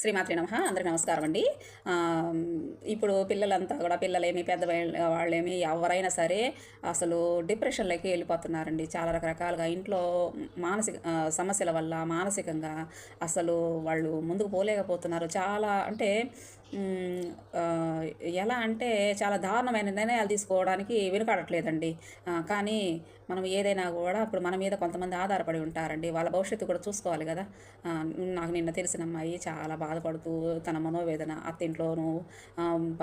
శ్రీమాత్రి నమ. అందరికీ నమస్కారం అండి. ఇప్పుడు పిల్లలంతా కూడా పిల్లలేమి పెద్ద వాళ్ళేమి ఎవరైనా సరే అసలు డిప్రెషన్లోకి వెళ్ళిపోతున్నారండి. చాలా రకరకాలుగా ఇంట్లో మానసిక సమస్యల వల్ల మానసికంగా అసలు వాళ్ళు ముందుకు పోలేకపోతున్నారు. చాలా అంటే ఎలా అంటే చాలా దారుణమైన నిర్ణయాలు తీసుకోవడానికి వెనుకాడట్లేదండి. కానీ మనం ఏదైనా కూడా ఇప్పుడు మన మీద కొంతమంది ఆధారపడి ఉంటారండి. వాళ్ళ భవిష్యత్తు కూడా చూసుకోవాలి కదా. నాకు నిన్న తెలిసిన అమ్మాయి చాలా బాధపడుతూ తన మనోవేదన అత్తింట్లోనూ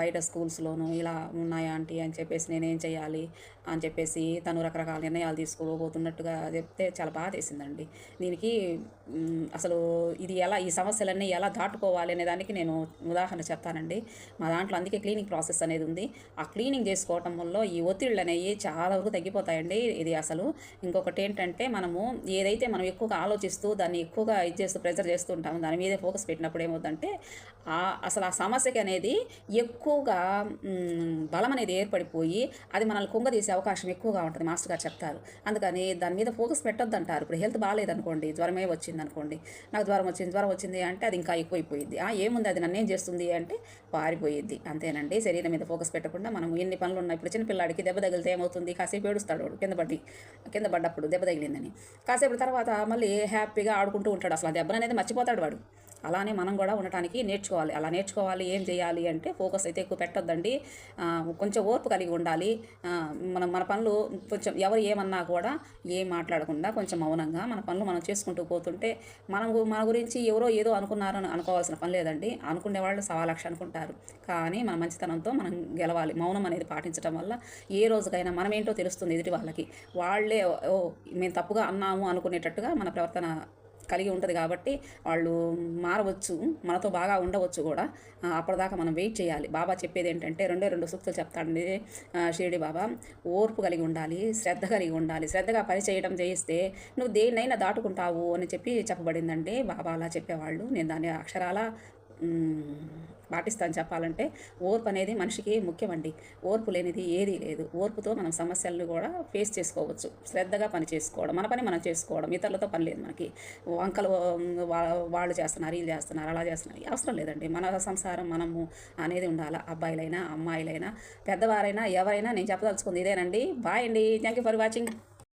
బయట స్కూల్స్లోనూ ఇలా ఉన్నాయా ఆంటీ అని చెప్పేసి నేనేం చేయాలి అని చెప్పేసి తను రకరకాల నిర్ణయాలు తీసుకోబోతున్నట్టుగా చెప్తే చాలా బాధ వేసిందండి దీనికి అసలు ఇది ఎలా ఈ సమస్యలన్నీ ఎలా దాటుకోవాలి అనే దానికి నేను ఉదాహరణ చెప్తానండి మా దాంట్లో అందుకే క్లీనింగ్ ప్రాసెస్ అనేది ఉంది. ఆ క్లీనింగ్ చేసుకోవటం వల్ల ఈ ఒత్తిళ్ళు అనేవి చాలా వరకు తగ్గిపోతాయండి. ఇది అసలు ఇంకొకటి ఏంటంటే మనము ఏదైతే మనం ఎక్కువగా ఆలోచిస్తూ దాన్ని ఎక్కువగా ఇది చేస్తూ ప్రెజర్ చేస్తూ ఉంటాము దాని మీదే ఫోకస్ పెట్టినప్పుడు ఏమవుతుందంటే ఆ అసలు ఆ సమస్యకి అనేది ఎక్కువగా బలం అనేది ఏర్పడిపోయి అది మనల్ని కుంగదీసే అవకాశం ఎక్కువగా ఉంటుంది. మాస్టర్ గారు చెప్తారు. అందుకని దాని మీద ఫోకస్ పెట్టొద్దు అంటారు ఇప్పుడు హెల్త్ బాగాలేదనుకోండి జ్వరమే వచ్చింది అనుకోండి నాకు జ్వరం వచ్చింది జ్వరం వచ్చింది అంటే అది ఇంకా ఎక్కువైపోయింది. ఆ ఏముంది? అది నన్ను ఏం చేస్తుంది? అంటే పారిపోయిద్ది. అంతేనండి. శరీరం మీద ఫోకస్ పెట్టకుండా మనం ఎన్ని పనులు ఉన్నాయి ఇప్పుడు చిన్నపిల్లాడికి దెబ్బ తగిలితే ఏమవుతుంది? కాసేపు ఏడుస్తాడు వాడు కింద పడి కింద పడ్డప్పుడు దెబ్బ తగిలిందని. కాసేపు తర్వాత మళ్ళీ హ్యాపీగా ఆడుకుంటూ ఉంటాడు. అసలు ఆ దెబ్బను అనేది మర్చిపోతాడు వాడు. అలానే మనం కూడా ఉండటానికి నేర్చుకోవాలి. అలా నేర్చుకోవాలి ఏం చేయాలి అంటే ఫోకస్ అయితే ఎక్కువ పెట్టొద్దండి. కొంచెం ఓర్పు కలిగి ఉండాలి. మనం మన పనులు కొంచెం ఎవరు ఏమన్నా కూడా ఏం మాట్లాడకుండా కొంచెం మౌనంగా మన పనులు మనం చేసుకుంటూ పోతుంటే మనం మన గురించి ఎవరో ఏదో అనుకున్నారని అనుకోవాల్సిన పని లేదండి. అనుకునే వాళ్ళు సవా లక్ష అనుకుంటారు. కానీ మన మంచితనంతో మనం గెలవాలి. మౌనం అనేది పాటించడం వల్ల ఏ రోజుకైనా మనం ఏంటో తెలుస్తుంది ఎదుటి వాళ్ళకి. వాళ్ళే ఓ మేము తప్పుగా అన్నాము అనుకునేటట్టుగా మన ప్రవర్తన కలిగి ఉంటుంది కాబట్టి వాళ్ళు మారవచ్చు మనతో బాగా ఉండవచ్చు కూడా. అప్పటిదాకా మనం వెయిట్ చేయాలి. బాబా చెప్పేది ఏంటంటే రెండే రెండు సూక్తులు చెప్తాడండి షిరిడి బాబా ఓర్పు కలిగి ఉండాలి శ్రద్ధ కలిగి ఉండాలి. శ్రద్ధగా పని చేయడం చేయిస్తే నువ్వు దేన్నైనా దాటుకుంటావు అని చెప్పి చెప్పబడిందండి. బాబా అలా చెప్పేవాళ్ళు. నేను దాని అక్షరాల పాటిస్తాను చెప్పాలంటే ఓర్పు అనేది మనిషికి ముఖ్యమండి. ఓర్పు లేనిది ఏదీ లేదు. ఓర్పుతో మనం సమస్యలను కూడా ఫేస్ చేసుకోవచ్చు. శ్రద్ధగా పని చేసుకోవడం మన పని మనం చేసుకోవడం ఇతరులతో పని లేదు మనకి. వంకలు వాళ్ళు చేస్తున్నారు వీళ్ళు చేస్తున్నారు అలా చేస్తున్నారు. అవసరం లేదండి. మన సంసారం మనము అనేది ఉండాలి? అబ్బాయిలైనా అమ్మాయిలైనా పెద్దవారైనా ఎవరైనా నేను చెప్పదలుచుకుంది ఇదేనండి. బాయ్ అండి. Thank you for watching